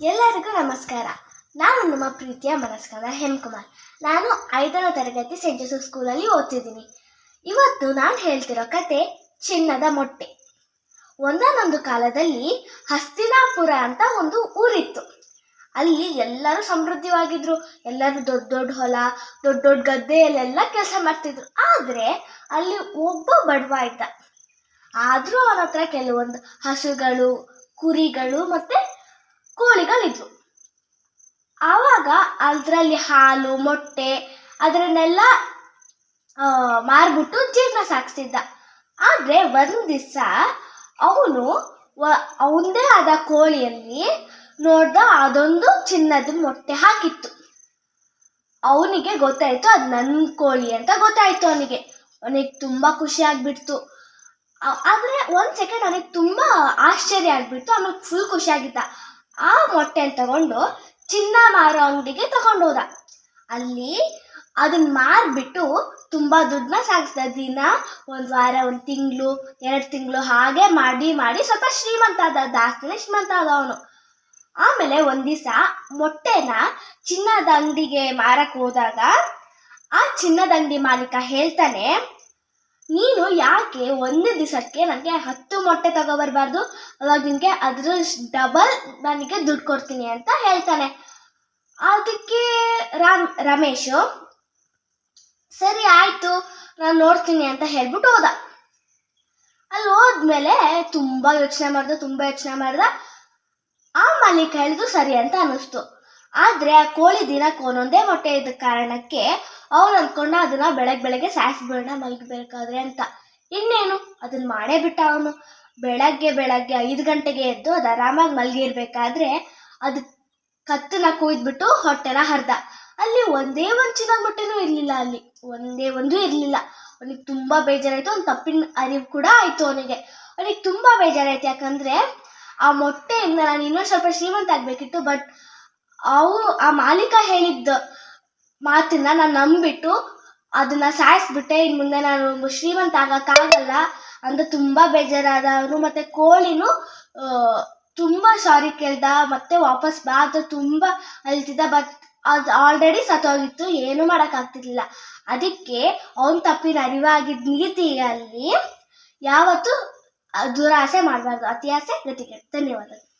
ಎಲ್ಲರಿಗೂ ನಮಸ್ಕಾರ. ನಾನು ನಮ್ಮ ಪ್ರೀತಿಯ ಮನಸ್ಕರ ಹೇಮಕುಮಾರ್. ನಾನು ಐದನೇ ತರಗತಿ ಸೆಂಟ್ ಜೋಸೆಫ್ ಸ್ಕೂಲಲ್ಲಿ ಓದ್ತಿದ್ದೀನಿ. ಇವತ್ತು ನಾನು ಹೇಳ್ತಿರೋ ಕತೆ ಚಿನ್ನದ ಮೊಟ್ಟೆ. ಒಂದಾನೊಂದು ಕಾಲದಲ್ಲಿ ಹಸ್ತಿನಾಪುರ ಅಂತ ಒಂದು ಊರಿತ್ತು. ಅಲ್ಲಿ ಎಲ್ಲರೂ ಸಮೃದ್ಧವಾಗಿದ್ರು. ಎಲ್ಲರೂ ದೊಡ್ಡ ದೊಡ್ಡ ಹೊಲ, ದೊಡ್ಡ ದೊಡ್ಡ ಗದ್ದೆಯಲ್ಲೆಲ್ಲ ಕೆಲಸ ಮಾಡ್ತಿದ್ರು. ಆದರೆ ಅಲ್ಲಿ ಒಬ್ಬ ಬಡವ ಇದ್ದ. ಆದರೂ ಅವನ ಹತ್ರ ಕೆಲವೊಂದು ಹಸುಗಳು, ಕುರಿಗಳು ಮತ್ತೆ ಕೋಳಿಗಳಿದ್ವು. ಆವಾಗ ಅದರಲ್ಲಿ ಹಾಲು, ಮೊಟ್ಟೆ ಅದರನ್ನೆಲ್ಲ ಮಾರ್ಬಿಟ್ಟು ಜೀವನ ಸಾಗಿಸ್ತಿದ್ದ ಆದರೆ ಒಂದು ದಿವಸ ಅವನು ಅವನದೇ ಆದ ಕೋಳಿಯಲ್ಲಿ ನೋಡ್ದ ಅದೊಂದು ಚಿನ್ನದ ಮೊಟ್ಟೆ ಹಾಕಿತ್ತು. ಅವನಿಗೆ ಗೊತ್ತಾಯ್ತು ಅದು ನನ್ನ ಕೋಳಿ ಅಂತ ಗೊತ್ತಾಯ್ತು ಅವನಿಗೆ. ಅವನಿಗೆ ತುಂಬ ಖುಷಿ ಆಗ್ಬಿಡ್ತು. ಆದರೆ ಒಂದು ಒಂದ್ ಸೆಕೆಂಡ್ ಅವನಿಗೆ ತುಂಬಾ ಆಶ್ಚರ್ಯ ಆಗ್ಬಿಡ್ತು. ಅವನಿಗೆ ಫುಲ್ ಖುಷಿಯಾಗಿದ್ದ. ಆ ಮೊಟ್ಟೆನ ತಗೊಂಡು ಚಿನ್ನ ಮಾರೋ ಅಂಗಡಿಗೆ ತಗೊಂಡೋದ ಅಲ್ಲಿ ಅದನ್ನ ಮಾರ್ಬಿಟ್ಟು ತುಂಬಾ ದುಡ್ಡನ್ನ ಸಾಗಿಸ್ದ ದಿನ, ಒಂದ್ ವಾರ, ಒಂದ್ ತಿಂಗಳು, ಎರಡು ತಿಂಗಳು ಹಾಗೆ ಮಾಡಿ ಮಾಡಿ ಸ್ವಲ್ಪ ಶ್ರೀಮಂತ ಆದ, ಜಾಸ್ತಿನೇ ಶ್ರೀಮಂತ ಆದ ಅವನು ಆಮೇಲೆ ಒಂದ್ ದಿವಸ ಮೊಟ್ಟೆನ ಚಿನ್ನದ ಅಂಗಡಿಗೆ ಮಾರಕ್ ಹೋದಾಗ ಆ ಚಿನ್ನದ ಅಂಗಡಿ ಮಾಲೀಕ ಹೇಳ್ತಾನೆ ನೀನು ಯಾಕೆ ಒಂದೇ ದಿವಸಕ್ಕೆ ನನಗೆ ಹತ್ತು ಮೊಟ್ಟೆ ತಗೊಬರ್ಬಾರ್ದು? ಅವಾಗ ನಿನಗೆ ಅದ್ರ ಡಬಲ್ ನನಗೆ ದುಡ್ಡು ಕೊಡ್ತೀನಿ ಅಂತ ಹೇಳ್ತಾನೆ. ಅದಕ್ಕೆ ರಾಮ್, ರಮೇಶು, ಸರಿ ಆಯಿತು, ನಾನು ನೋಡ್ತೀನಿ ಅಂತ ಹೇಳ್ಬಿಟ್ಟು ಹೋದ. ಅಲ್ಲಿ ಹೋದ್ಮೇಲೆ ತುಂಬ ಯೋಚನೆ ಮಾಡ್ದ, ತುಂಬ ಯೋಚನೆ ಮಾಡ್ದ. ಆ ಮಾಲೀಕ ಹೇಳಿದ್ರು ಸರಿ ಅಂತ ಅನ್ನಿಸ್ತು ಆದರೆ ಆ ಕೋಳಿ ದಿನಕ್ಕೆ ಒಂದೊಂದೇ ಮೊಟ್ಟೆ ಇದ್ದ ಕಾರಣಕ್ಕೆ ಅವನು ಅಂದ್ಕೊಂಡ ಅದನ್ನ ಬೆಳಗ್ಗೆ ಬೆಳಗ್ಗೆ ಸಾಯಿಸ್ಬಿಡೋಣ ಮಲಗಬೇಕಾದ್ರೆ ಅಂತ. ಇನ್ನೇನು? ಅದನ್ನ ಮಾಡೇ ಬಿಟ್ಟ ಅವನು. ಬೆಳಗ್ಗೆ ಬೆಳಗ್ಗೆ ಐದು ಗಂಟೆಗೆ ಎದ್ದು ಅದು ಆರಾಮಾಗಿ ಮಲಗಿರ್ಬೇಕಾದ್ರೆ ಅದು ಕತ್ತನ ಕುಯ್ದ್ಬಿಟ್ಟು ಹೊಟ್ಟೆನ ಹರ್ದ. ಅಲ್ಲಿ ಒಂದೇ ಒಂದು ಚಿನ್ನ ಮೊಟ್ಟೆನೂ ಇರಲಿಲ್ಲ ಅಲ್ಲಿ. ಒಂದೇ ಒಂದು ಇರಲಿಲ್ಲ. ಅವನಿಗೆ ತುಂಬ ಬೇಜಾರಾಯಿತು. ಒಂದು ತಪ್ಪಿನ ಅರಿವು ಕೂಡ ಆಯಿತು ಅವನಿಗೆ. ಅವನಿಗೆ ತುಂಬ ಬೇಜಾರಾಯ್ತು. ಯಾಕಂದರೆ ಆ ಮೊಟ್ಟೆಯಿಂದ ನಾನು ಇನ್ನೊಂದು ಸ್ವಲ್ಪ ಶ್ರೀಮಂತ ಆಗಬೇಕಿತ್ತು, ಬಟ್ ಅವು ಆ ಮಾಲೀಕ ಹೇಳಿದ್ದ ಮಾತನ್ನ ನಾನು ನಂಬಿಟ್ಟು ಅದನ್ನ ಸಾಯಿಸ್ಬಿಟ್ಟೆ. ಇನ್ನು ಮುಂದೆ ನಾನು ಶ್ರೀಮಂತ ಆಗಕ್ಕಾಗಲ್ಲ ಅಂತ ತುಂಬಾ ಬೇಜಾರಾದ ಅವನು ಮತ್ತೆ ಕೋಳಿನೂ ತುಂಬಾ ಸಾರಿ ಕೇಳ್ದ. ಮತ್ತೆ ವಾಪಸ್ ಬಾ ಅಂತ ತುಂಬಾ ಅಳ್ತಿದ್ದ. ಬಟ್ ಅದು ಆಲ್ರೆಡಿ ಸತ್ತೋಗಿತ್ತು. ಏನು ಮಾಡೋಕ್ಕಾಗ್ತಿರ್ಲಿಲ್ಲ. ಅದಕ್ಕೆ ಅವನ್ ತಪ್ಪಿನ ಅರಿವಾಗಿದ್ದ ನೀತಿಯಲ್ಲಿ ಯಾವತ್ತೂ ದುರಾಸೆ ಮಾಡಬಾರ್ದು. ಅತಿಯಾಸೆ ಗತಿಗೆ. ಧನ್ಯವಾದಗಳು.